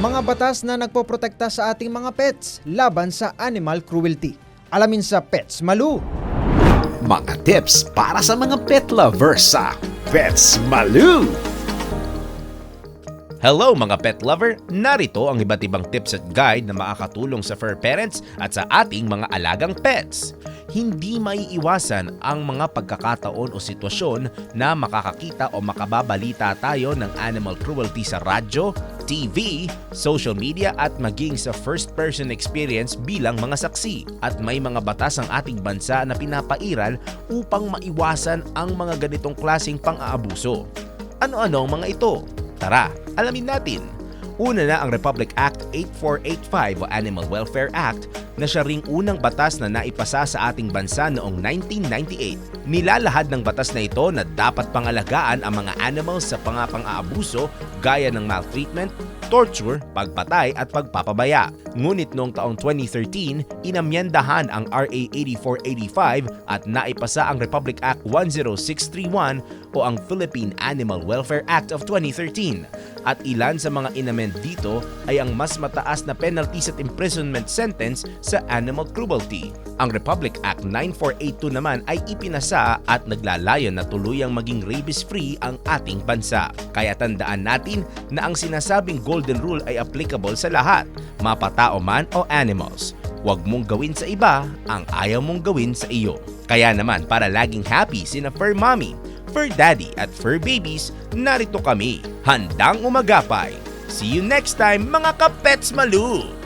mga batas na nagpoprotekta sa ating mga pets laban sa animal cruelty. Alamin sa Pets Malu. Mga tips para sa mga pet lovers sa Pets Malu! Hello mga pet lover! Narito ang iba't ibang tips at guide na makakatulong sa fur parents at sa ating mga alagang pets. Hindi maiiwasan ang mga pagkakataon o sitwasyon na makakakita o makababalita tayo ng animal cruelty sa radyo, TV, social media at maging sa first-person experience bilang mga saksi. At may mga batas ang ating bansa na pinapairal upang maiwasan ang mga ganitong klasing pang-aabuso. Ano-ano ang mga ito? Tara, alamin natin. Una na ang Republic Act 8485 o Animal Welfare Act na siya ring unang batas na naipasa sa ating bansa noong 1998. Nilalahad ng batas na ito na dapat pangalagaan ang mga animals sa pangapang-aabuso gaya ng maltreatment, torture, pagpatay at pagpapabaya. Ngunit noong taong 2013, inamyendahan ang RA 8485 at naipasa ang Republic Act 10631 o ang Philippine Animal Welfare Act of 2013. At ilan sa mga inamend dito ay ang mas mataas na penalties at imprisonment sentence sa animal cruelty. Ang Republic Act 9482 naman ay ipinasa at naglalayon na tuluyang maging rabies-free ang ating bansa. Kaya tandaan natin na ang sinasabing golden rule ay applicable sa lahat, mapatao man o animals. Huwag mong gawin sa iba ang ayaw mong gawin sa iyo. Kaya naman para laging happy sina Fur Mommy, Fur Daddy at Fur Babies, narito kami, handang umagapay. See you next time mga kapets malu!